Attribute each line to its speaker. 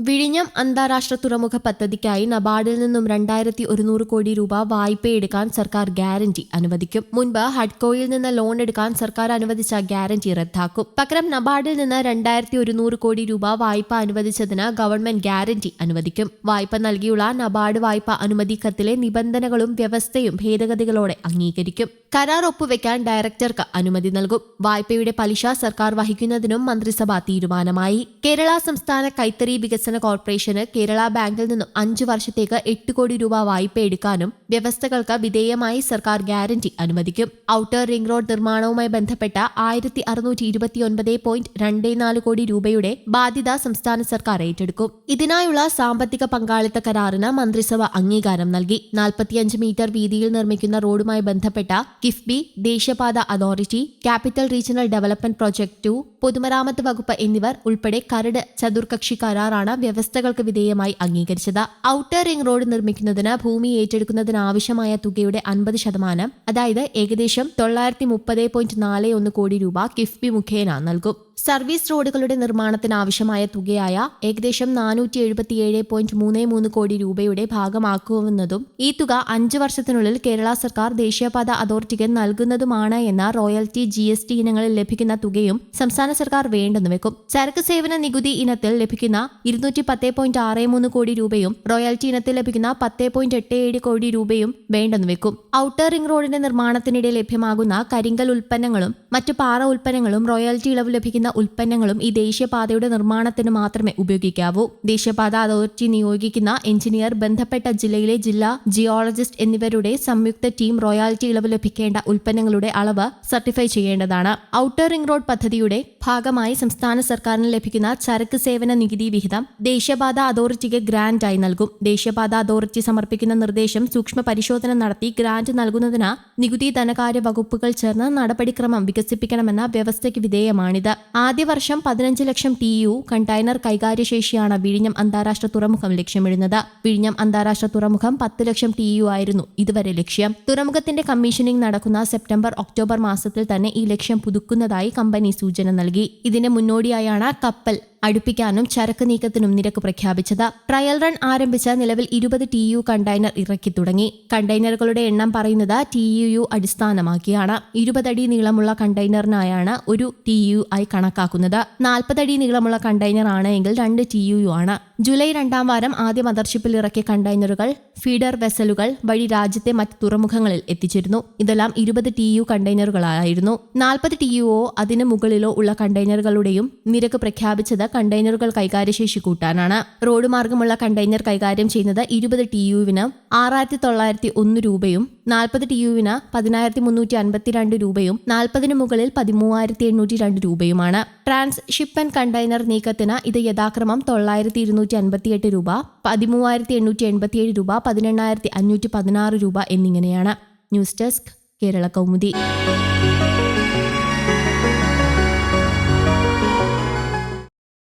Speaker 1: വിഴിഞ്ഞം അന്താരാഷ്ട്ര തുറമുഖ പദ്ധതിക്കായി നബാർഡിൽ നിന്നും രണ്ടായിരത്തി ഒരുന്നൂറ് കോടി രൂപ വായ്പയെടുക്കാൻ സർക്കാർ ഗ്യാരണ്ടി അനുവദിക്കും. മുൻപ് ഹഡ്കോയിൽ നിന്ന് ലോൺ എടുക്കാൻ സർക്കാർ അനുവദിച്ച ഗ്യാരണ്ടി റദ്ദാക്കും. പകരം നബാർഡിൽ നിന്ന് രണ്ടായിരത്തി ഒരുന്നൂറ് കോടി രൂപ വായ്പ അനുവദിച്ചതിന് ഗവൺമെന്റ് ഗ്യാരണ്ടി അനുവദിക്കും. വായ്പ നൽകിയുള്ള നബാർഡ് വായ്പ അനുമതി കത്തിലെ നിബന്ധനകളും വ്യവസ്ഥയും ഭേദഗതികളോടെ അംഗീകരിക്കും. കരാർ ഒപ്പുവെക്കാൻ ഡയറക്ടർക്ക് അനുമതി നൽകും. വായ്പയുടെ പലിശ സർക്കാർ വഹിക്കുന്നതിനും മന്ത്രിസഭ തീരുമാനമായി. കേരള സംസ്ഥാന കൈത്തറി വികസന കോർപ്പറേഷന് കേരള ബാങ്കിൽ നിന്നും അഞ്ചു വർഷത്തേക്ക് എട്ട് കോടി രൂപ വായ്പ എടുക്കാനും വ്യവസ്ഥകൾക്ക് വിധേയമായി സർക്കാർ ഗ്യാരണ്ടി അനുവദിക്കും. ഔട്ടർ റിംഗ് റോഡ് നിർമ്മാണവുമായി ബന്ധപ്പെട്ട ആയിരത്തി അറുന്നൂറ്റി ഇരുപത്തിയൊൻപത് പോയിന്റ് രണ്ട് നാല് കോടി രൂപയുടെ ബാധ്യത സംസ്ഥാന സർക്കാർ ഏറ്റെടുക്കും. ഇതിനായുള്ള സാമ്പത്തിക പങ്കാളിത്ത കരാറിന് മന്ത്രിസഭ അംഗീകാരം നൽകി. നാൽപ്പത്തിയഞ്ച് മീറ്റർ വീതിയിൽ നിർമ്മിക്കുന്ന റോഡുമായി ബന്ധപ്പെട്ട കിഫ്ബി ദേശീയപാത authority capital regional development project two പൊതുമരാമത്ത് വകുപ്പ് എന്നിവർ ഉൾപ്പെടെ കരട് ചതുർകക്ഷി കരാറാണ് വ്യവസ്ഥകൾക്ക് വിധേയമായി അംഗീകരിച്ചത്. ഔട്ടർ റിംഗ് റോഡ് നിർമ്മിക്കുന്നതിന് ഭൂമി ഏറ്റെടുക്കുന്നതിനാവശ്യമായ തുകയുടെ അൻപത് ശതമാനം അതായത് ഏകദേശം തൊള്ളായിരത്തി മുപ്പത് പോയിന്റ് നാല് ഒന്ന് കോടി രൂപ കിഫ്ബി മുഖേന നൽകും. സർവീസ് റോഡുകളുടെ നിർമ്മാണത്തിന് ആവശ്യമായ തുകയായ ഏകദേശം നാനൂറ്റി എഴുപത്തിയേഴ് പോയിന്റ് മൂന്ന് മൂന്ന് കോടി രൂപയുടെ ഭാഗമാക്കുമെന്നതും ഈ തുക അഞ്ച് വർഷത്തിനുള്ളിൽ കേരള സർക്കാർ ദേശീയപാത അതോറിറ്റിക്ക് നൽകുന്നതുമാണ് എന്ന റോയൽറ്റി ജി എസ് ടി ഇനങ്ങളിൽ ലഭിക്കുന്ന തുകയും സംസ്ഥാന സർക്കാർ വേണ്ടെന്ന് വെക്കും. ചരക്ക് സേവന നികുതി ഇനത്തിൽ ലഭിക്കുന്ന ഇരുന്നൂറ്റി പത്ത് പോയിന്റ് ആറ് മൂന്ന് കോടി രൂപയും റോയൽറ്റി ഇനത്തിൽ ലഭിക്കുന്ന പത്ത് പോയിന്റ് എട്ട് ഏഴ് കോടി രൂപയും വേണ്ടെന്ന് വെക്കും. ഔട്ടർ റിംഗ് റോഡിന്റെ നിർമ്മാണത്തിനിടെ ലഭ്യമാകുന്ന കരിങ്കൽ ഉൽപ്പന്നങ്ങളും മറ്റു പാറ ഉൽപ്പന്നങ്ങളും റോയൽറ്റി ഇളവ് ലഭിക്കുന്ന ഉൽപ്പന്നങ്ങളും ഈ ദേശീയപാതയുടെ നിർമ്മാണത്തിന് മാത്രമേ ഉപയോഗിക്കാവൂ. ദേശീയപാത അതോറിറ്റി നിയോഗിക്കുന്ന എഞ്ചിനീയർ ബന്ധപ്പെട്ട ജില്ലയിലെ ജില്ലാ ജിയോളജിസ്റ്റ് എന്നിവരുടെ സംയുക്ത ടീം റോയാലിറ്റി ഇളവ് ലഭിക്കേണ്ട ഉൽപ്പന്നങ്ങളുടെ അളവ് സർട്ടിഫൈ ചെയ്യേണ്ടതാണ്. ഔട്ടർ റിംഗ് റോഡ് പദ്ധതിയുടെ ഭാഗമായി സംസ്ഥാന സർക്കാരിന് ലഭിക്കുന്ന ചരക്ക് സേവന നികുതി വിഹിതം ദേശീയപാത അതോറിറ്റിക്ക് ഗ്രാന്റായി നൽകും. ദേശീയപാത അതോറിറ്റി സമർപ്പിക്കുന്ന നിർദ്ദേശം സൂക്ഷ്മ പരിശോധന നടത്തി ഗ്രാന്റ് നൽകുന്നതിന് നികുതി ധനകാര്യ വകുപ്പുകൾ ചേർന്ന് നടപടിക്രമം വികസിപ്പിക്കണമെന്ന വ്യവസ്ഥയ്ക്ക് വിധേയമാണിത്. ആദ്യ വർഷം പതിനഞ്ച് ലക്ഷം ടി യു കണ്ടെയ്നർ കൈകാര്യശേഷിയാണ് വിഴിഞ്ഞം അന്താരാഷ്ട്ര തുറമുഖം ലക്ഷ്യമിടുന്നത്. വിഴിഞ്ഞം അന്താരാഷ്ട്ര തുറമുഖം പത്ത് ലക്ഷം ടി യു ആയിരുന്നു ഇതുവരെ ലക്ഷ്യം. തുറമുഖത്തിന്റെ കമ്മീഷനിംഗ് നടക്കുന്ന സെപ്റ്റംബർ ഒക്ടോബർ മാസത്തിൽ തന്നെ ഈ ലക്ഷ്യം പുതുക്കുന്നതായി കമ്പനി സൂചന നൽകി. ഇതിന് മുന്നോടിയായാണ് കപ്പൽ അടുപ്പിക്കാനും ചരക്ക് നീക്കത്തിനും നിരക്ക് പ്രഖ്യാപിച്ചത്. ട്രയൽ റൺ ആരംഭിച്ച നിലവിൽ ഇരുപത് ടി യു കണ്ടെയ്നർ ഇറക്കി തുടങ്ങി. കണ്ടെയ്നറുകളുടെ എണ്ണം പറയുന്നത് ടി യു അടിസ്ഥാനമാക്കിയാണ്. ഇരുപതടി നീളമുള്ള കണ്ടെയ്നറിനായാണ് ഒരു ടി യു ആയി കണക്കാക്കുന്നത്. നാൽപ്പതടി നീളമുള്ള കണ്ടെയ്നർ ആണ് എങ്കിൽ രണ്ട് ടി യു ആണ്. ജൂലൈ രണ്ടാം വാരം ആദ്യ മദർഷിപ്പിൽ ഇറക്കിയ കണ്ടെയ്നറുകൾ ഫീഡർ വെസലുകൾ വഴി രാജ്യത്തെ മറ്റ് തുറമുഖങ്ങളിൽ എത്തിച്ചിരുന്നു. ഇതെല്ലാം ഇരുപത് ടി യു കണ്ടെയ്നറുകളായിരുന്നു. നാൽപ്പത് ടി യുഒ അതിനു മുകളിലോ ഉള്ള കണ്ടെയ്നറുകളുടെയും നിരക്ക് പ്രഖ്യാപിച്ചത് കണ്ടെയ്നറുകൾ കൈകാര്യശേഷി കൂട്ടാനാണ്. റോഡ് മാർഗമുള്ള കണ്ടെയ്നർ കൈകാര്യം ചെയ്യുന്നത് ഇരുപത് ടി യുവിന് ആറായിരത്തി തൊള്ളായിരത്തി ഒന്ന് രൂപയും നാൽപ്പത് ടി യുവിന് പതിനായിരത്തി മുന്നൂറ്റി അൻപത്തിരണ്ട് രൂപയും നാൽപ്പതിന് മുകളിൽ പതിമൂവായിരത്തി എണ്ണൂറ്റി രണ്ട് രൂപയുമാണ്. ട്രാൻസ് ഷിപ്പ് ആൻഡ് കണ്ടെയ്നർ നീക്കത്തിന് ഇത് യഥാക്രമം തൊള്ളായിരത്തി ഇരുന്നൂറ്റി അൻപത്തിയെട്ട് രൂപ പതിമൂവായിരത്തി എണ്ണൂറ്റി എൺപത്തിയേഴ് രൂപ പതിനെണ്ണായിരത്തി അഞ്ഞൂറ്റി പതിനാറ് രൂപ എന്നിങ്ങനെയാണ്. News desk Kerala Kaumudi